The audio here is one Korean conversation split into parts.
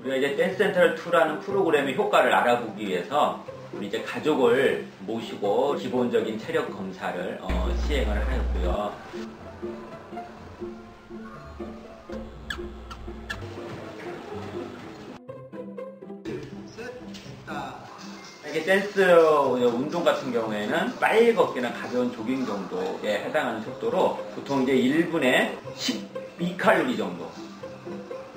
우리가 이제 댄스 센트럴 2라는 프로그램의 효과를 알아보기 위해서 우리 이제 가족을 모시고 기본적인 체력 검사를 어, 시행을 하였고요. 이게 댄스 운동 같은 경우에는 빨리 걷기나 가벼운 조깅 정도에 해당하는 속도로 보통 이제 1분에 12칼로리 정도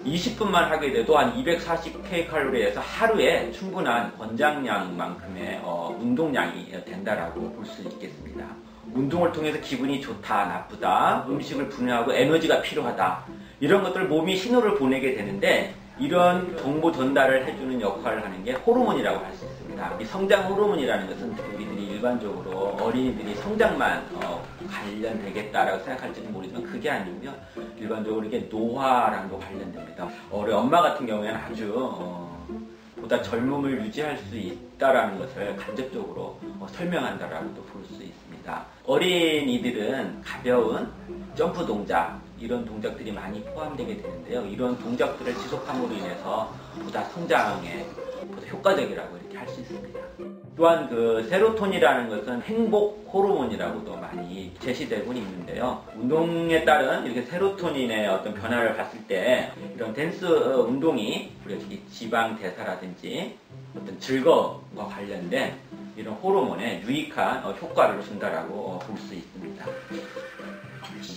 20분만 하게 돼도 한 240kcal에서 하루에 충분한 권장량만큼의 어, 운동량이 된다라고 볼 수 있겠습니다. 운동을 통해서 기분이 좋다, 나쁘다, 음식을 분해하고 에너지가 필요하다 이런 것들 몸이 신호를 보내게 되는데 이런 정보 전달을 해주는 역할을 하는 게 호르몬이라고 할 수 있습니다. 이 성장 호르몬이라는 것은 우리들이 일반적으로 어린이들이 성장만 어, 관련되겠다라고 생각할지는 모르지만 그게 아니고요. 일반적으로 이게 노화랑도 관련됩니다. 우리 엄마 같은 경우에는 아주 어, 보다 젊음을 유지할 수 있다라는 것을 간접적으로 어, 설명한다라고도 볼 수 있습니다. 어린이들은 가벼운 점프 동작 이런 동작들이 많이 포함되게 되는데요. 이런 동작들을 지속함으로 인해서 보다 성장에 보다 효과적이라고 이렇게 할 수 있습니다. 또한 그 세로톤이라는 것은 행복 호르몬이라고도 많이 제시되고 있는데요. 운동에 따른 이렇게 세로토닌의 어떤 변화를 봤을 때 이런 댄스 운동이 우리가 지방 대사라든지 어떤 즐거움과 관련된 이런 호르몬에 유익한 어, 효과를 준다라고 어, 볼수 있습니다.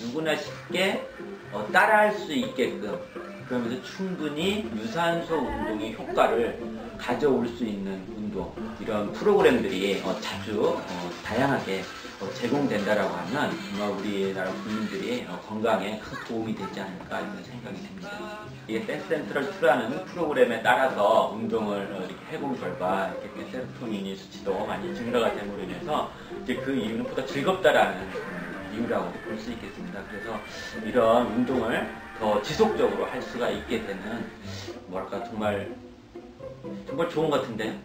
누구나 쉽게 어, 따라할 수 있게끔 그러면서 충분히 유산소 운동의 효과를 가져올 수 있는 운동 이런 프로그램들이 어, 자주 어, 다양하게 어, 제공된다라고 하면 정말 우리나라 국민들이 어, 건강에 큰 도움이 되지 않을까 이런 생각이 듭니다. 이게 댄스 센트럴 2라는 프로그램에 따라서 운동을 어, 이렇게 해본 결과 이렇게 세로토닌이 수치도 많이 증가가 됨으로 인해서 이제 그 이유는 보다 즐겁다라는 음, 이유라고 볼 수 있겠습니다. 그래서 이런 운동을 더 지속적으로 할 수가 있게 되는 뭐랄까 정말 정말 좋은 것 같은데